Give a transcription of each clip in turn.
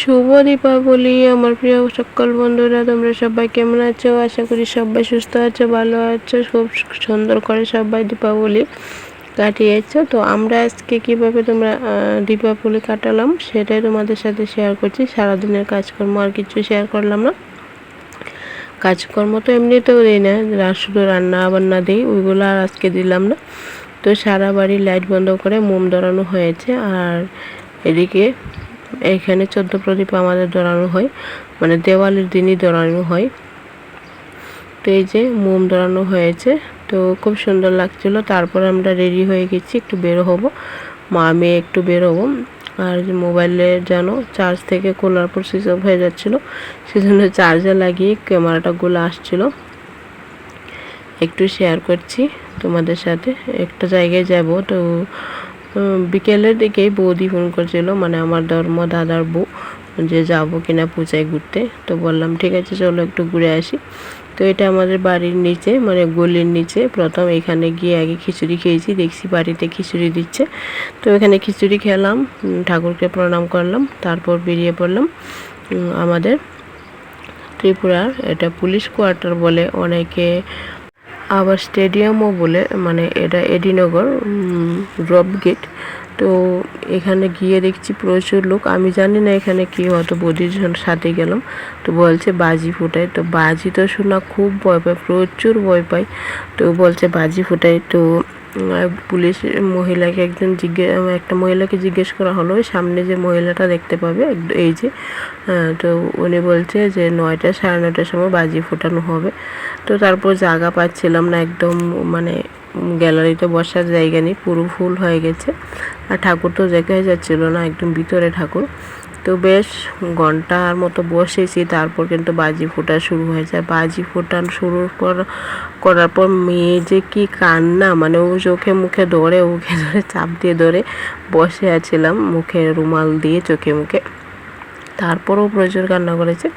শুভ দীপাবলি, আমার প্রিয় সকল বন্ধুরা, তোমরা সবাই কেমন আছো? আশা করি সবাই সুস্থ আছো, ভালো আছো, খুব সুন্দর করে সবাই দীপাবলি কাটিয়েছো। তো আমরা আজকে কীভাবে তোমরা দীপাবলি কাটালাম সেটাই তোমাদের সাথে শেয়ার করছি। সারাদিনের কাজকর্ম আর কিছু শেয়ার করলাম না। কাজকর্ম তো এমনিতেও দিই না শুধু রান্না বান্না দিই, ওইগুলো আর আজকে দিলাম না। তো সারা বাড়ি লাইট বন্ধ করে মোম ধরানো হয়েছে, আর এদিকে এখানে চোদ্দ প্রদীপ আমাদের ধরানো হয় মানে দেওয়ালির দিনই ধরানো হয়। তো এই যে মোম ধরানো হয়েছে, তো খুব সুন্দর লাগছিল। তারপর আমরা রেডি হয়ে গেছি, একটু বের হব। মা, মেয়ে একটু বের হব। আর মোবাইলে যেন চার্জ থেকে খোলার পর সুইচ অফ হয়ে যাচ্ছিল, সেজন্য চার্জার লাগিয়ে ক্যামেরাটা ক্যামেরাটাগুলো আসছিল। একটু শেয়ার করছি তোমাদের সাথে। একটা জায়গায় যাব, তো বিকেলের দিকেই বৌদি ফোন করছিল মানে আমার ধর্ম দাদার বউ, যে যাব কিনা পূজায় ঘুরতে। তো বললাম, ঠিক আছে, চলো একটু ঘুরে আসি। তো এটা আমাদের বাড়ির নিচে মানে গলির নিচে। প্রথম এখানে গিয়ে আগে খিচুড়ি খেয়েছি, দেখছি বাড়িতে খিচুড়ি দিচ্ছে। তো এখানে খিচুড়ি খেলাম ঠাকুরকে প্রণাম করলাম, তারপর বেরিয়ে পড়লাম আমাদের ত্রিপুরার, এটা পুলিশ কোয়ার্টার বলে অনেকে আবার স্টেডিয়ামও বলে মানে এটা এডিনগর ড্রপ গেট। তো এখানে গিয়ে দেখছি প্রচুর লোক। আমি জানি না এখানে কি হয়তো বৌদির সাথে গেলাম। তো বলছে বাজি ফুটায় তো বাজি তো শোনা খুব ভয় পায়, প্রচুর ভয় পায়। তো বলছে বাজি ফুটায় তো পুলিশ মহিলাকে একজন জিজ্ঞেস একটা মহিলাকে জিজ্ঞেস করা হলো সামনে যে মহিলাটা দেখতে পাবে এই যে তো উনি বলছে যে নয়টা, সাড়ে নয়টার সময় বাজি ফোটানো হবে। তো তারপর জায়গা পাচ্ছিলাম না একদম মানে গ্যালারিতে বসার জায়গা নেই, পুরো ফুল হয়ে গেছে। আর ঠাকুর তো দেখাই যাচ্ছিল না, একদম ভিতরে ঠাকুর। তো বেশ ঘণ্টার মতো বসেছি, তারপর কিন্তু বাজি ফোটা শুরু হয়ে যায়। বাজি ফোটান শুরু কর- করার পর মেয়ে যে কি কান্না মানে ও চোখে মুখে ধরে, ওকে ধরে চাপ দিয়ে ধরে বসে আছিলাম মুখে রুমাল দিয়ে চোখে মুখে। তারপরেও প্রচুর কান্না করেছে।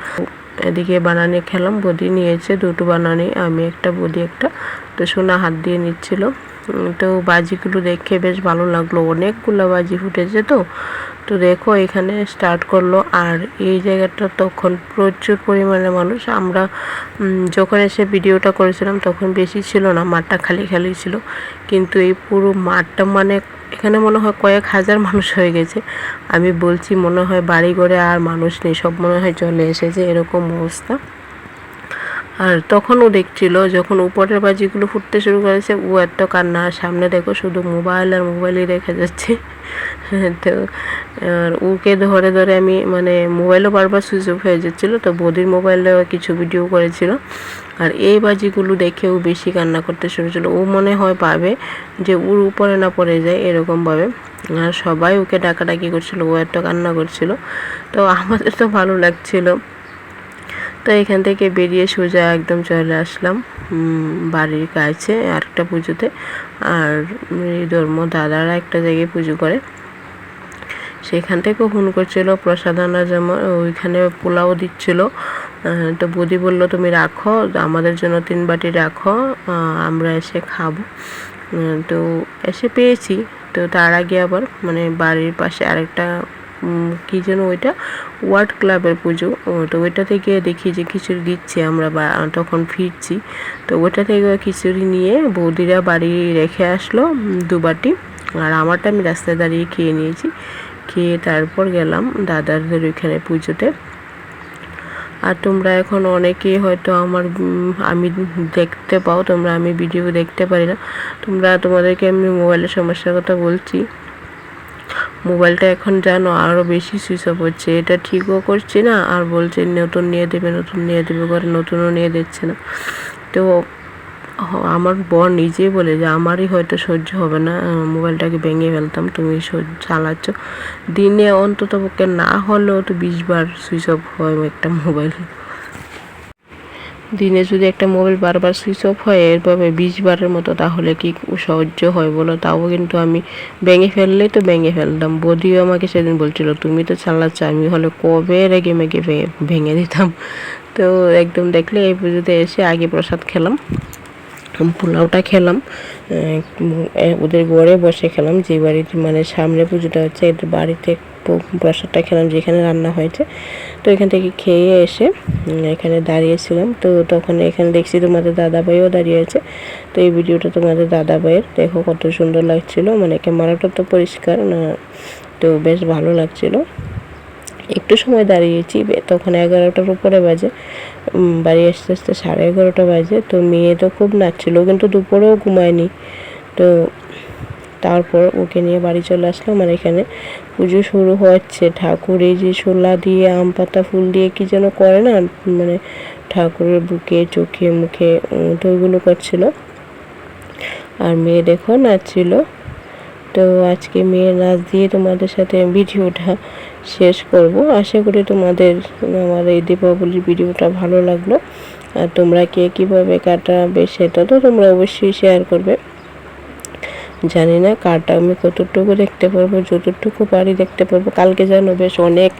এদিকে বানানি খেলাম, বদি নিয়েছে, দুটো বানানি, আমি একটা, বদি একটা। তো সোনা হাত দিয়ে নিচ্ছিল। তো বাজিগুলো দেখে বেশ ভালো লাগল। অনেকগুলো বাজি ফুটেছে তো। তো দেখো, এখানে স্টার্ট করল। আর এই জায়গাটা তখন প্রচুর পরিমাণে মানুষ। আমরা যখন এসে ভিডিওটা করেছিলাম, তখন বেশি ছিল না, মাঠটা খালি খালি ছিল। কিন্তু এই পুরো মাঠটা মানে এখানে মনে হয় কয়েক হাজার মানুষ হয়ে গেছে। আমি বলছি মনে হয় বাড়ি ঘরে আর মানুষ নেই, সব মনে হয় চলে এসেছে। এরকম অবস্থা। আর তখনও দেখছিল যখন উপরের বাজিগুলো ফুটতে শুরু করেছে, ও এত কান্না। সামনে দেখো শুধু মোবাইল আর মোবাইলই দেখা যাচ্ছে। তো, আর ওকে ধরে ধরে আমি মানে মোবাইলও বারবার সুইচ অফ হয়ে যাচ্ছিল, তো বদির মোবাইলে কিছু ভিডিও করেছিল। আর এই বাজিগুলো দেখে ও বেশি কান্না করতে শুরু ছিল ও মনে হয় পাবে যে ওর উপরে না পড়ে যায় এরকমভাবে আর সবাই ওকে ডাকাডাকি করছিল, ও এত কান্না করছিল। তো আমাদের তো ভালো লাগছিল। তো এখান থেকে বেরিয়ে সোজা একদম চলে আসলাম বাড়ির কাছে আরেকটা পুজোতে। আর ধর্ম দাদারা একটা জায়গায় পুজো করে। সেখান থেকেও ফোন করছিল, প্রসাদ আনার যেমন ওইখানে পোলাও দিচ্ছিল। তো বৌদি বলল, তুমি রাখো, আমাদের জন্য তিন বাটি রাখো আমরা এসে খাব। তো এসে পেয়েছি। তো তার আগে আবার মানে বাড়ির পাশে আরেকটা কি যেন ওইটা? ওয়ার্ড ক্লাবের পুজো। তো ওইটা থেকে দেখি যে খিচুড়ি দিচ্ছে আমরা বা তখন ফিরছি। তো ওইটা থেকে খিচুড়ি নিয়ে বৌদিরা বাড়ি রেখে আসলো উম, দু বাটি আর আমারটা আমি রাস্তায় দাঁড়িয়ে খেয়ে নিয়েছি। খেয়ে তারপর গেলাম দাদাদের ওইখানে পুজোতে। আর তোমরা এখন অনেকেই হয়তো আমার আমি দেখতে পাও তোমরা আমি ভিডিও দেখতে পারি না। তোমরা তোমাদেরকে আমি মোবাইলের সমস্যার কথা বলছি। মোবাইলটা এখন জানো আরও বেশি সুইচ অফ হচ্ছে। এটা ঠিকও করছি না, আর বলছে নতুন নিয়ে দেবে, নতুন নিয়ে দেবে করে নতুনও নিয়ে দিচ্ছে না। তো, আমার বর নিজেই বলে যে, আমারই হয়তো সহ্য হবে না মোবাইলটাকে ভেঙে ফেলতাম, তুমি চালাচ্ছ। দিনে অন্তত পক্ষে না হলেও তো বিশবার সুইচ অফ হয় একটা মোবাইল। দিনে যদি একটা মোবাইল বারবার সুইচ অফ হয় এরপরে বিশ বারের মতো, তাহলে কি সহ্য হয় বলো? তাও কিন্তু আমি ভেঙে ফেললেই তো ভেঙে ফেলতাম। বদিও আমাকে সেদিন বলছিল, তুমি তো চালাচ্ছ, আমি হলে কবে রেগে মেগে ভেঙে দিতাম? তো একদম দেখলে এই পুজোতে এসে আগে প্রসাদ খেলাম। পোলাওটা খেলাম। ওদের ঘরে বসে খেলাম। যে বাড়িতে মানে সামনে পুজোটা হচ্ছে, এদের বাড়িতে প্রসাদটা খেলাম, যেখানে রান্না হয়েছে। তো এখান থেকে খেয়ে এসে এখানে দাঁড়িয়েছিলাম। তো তখন এখানে দেখছি তোমাদের দাদাভাইও দাঁড়িয়ে আছে। তো এই ভিডিওটা তোমাদের দাদাভাইয়ের। দেখো কত সুন্দর লাগছিল। মানে ক্যামেরাটা তো পরিষ্কার, না, তো বেশ ভালো লাগছিল। একটু সময় দাঁড়িয়েছি তখন এগারোটার উপরে বাজে। বাড়ি আসতে আসতে সাড়ে এগারোটা বাজে। তো মেয়ে তো খুব নাচছিল কিন্তু দুপুরেও ঘুমায়নি। তো তারপর ওকে নিয়ে বাড়ি চলে আসলাম আর এখানে পুজো শুরু হচ্ছে। ঠাকুর যে শোলা দিয়ে, আম পাতা, ফুল দিয়ে কি যেন করে না মানে ঠাকুরের বুকে, চোখে, মুখে তো ওইগুলো করছিল। আর মেয়ে দেখো নাচছিল। তো আজকে মেয়ের নাচ দিয়ে তোমাদের সাথে ভিডিওটা শেষ করব। আশা করি তোমাদের, আমার এই দীপাবলির ভিডিওটা ভালো লাগল। আর তোমরা কে কীভাবে কাটাবে সেটা তো তোমরা অবশ্যই শেয়ার করবে। জানি না কারটা আমি কতটুকু দেখতে পারব, যতটুকু পারি দেখতে পারব। কালকে জানো বেশ অনেক,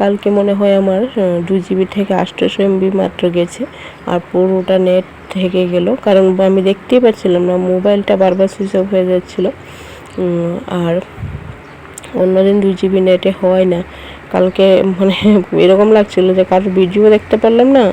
কালকে মনে হয় আমার দু জিবি থেকে আটশোশো এমবি মাত্র গেছে। আর পুরোটা নেট থেকে গেল। কারণ আমি দেখতেই পাচ্ছিলাম না, মোবাইলটা বারবার সুইচ অফ হয়ে যাচ্ছিল। আর অন্য দিন দুই জিবি নেটে হয় না। কালকে মানে এরকম লাগছিল যে কারোর ভিডিও দেখতে পারলাম না।